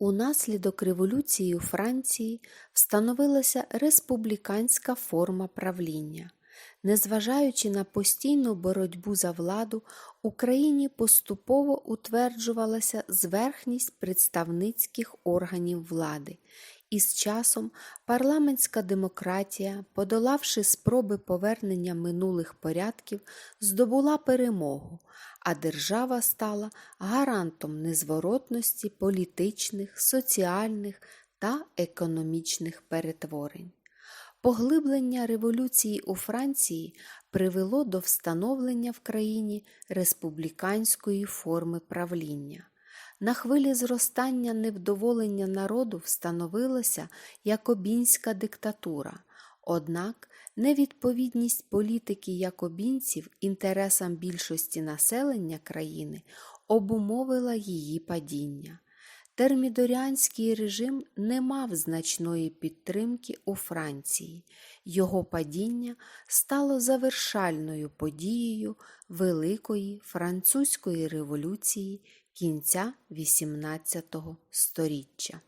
Унаслідок революції у Франції встановилася республіканська форма правління. Незважаючи на постійну боротьбу за владу, Україні поступово утверджувалася зверхність представницьких органів влади, і з часом парламентська демократія, подолавши спроби повернення минулих порядків, здобула перемогу, а держава стала гарантом незворотності політичних, соціальних та економічних перетворень. Поглиблення революції у Франції привело до встановлення в країні республіканської форми правління. На хвилі зростання невдоволення народу встановилася якобінська диктатура, однак невідповідність політики якобінців інтересам більшості населення країни обумовила її падіння. Термідоріанський режим не мав значної підтримки у Франції. Його падіння стало завершальною подією Великої французької революції кінця XVIII століття.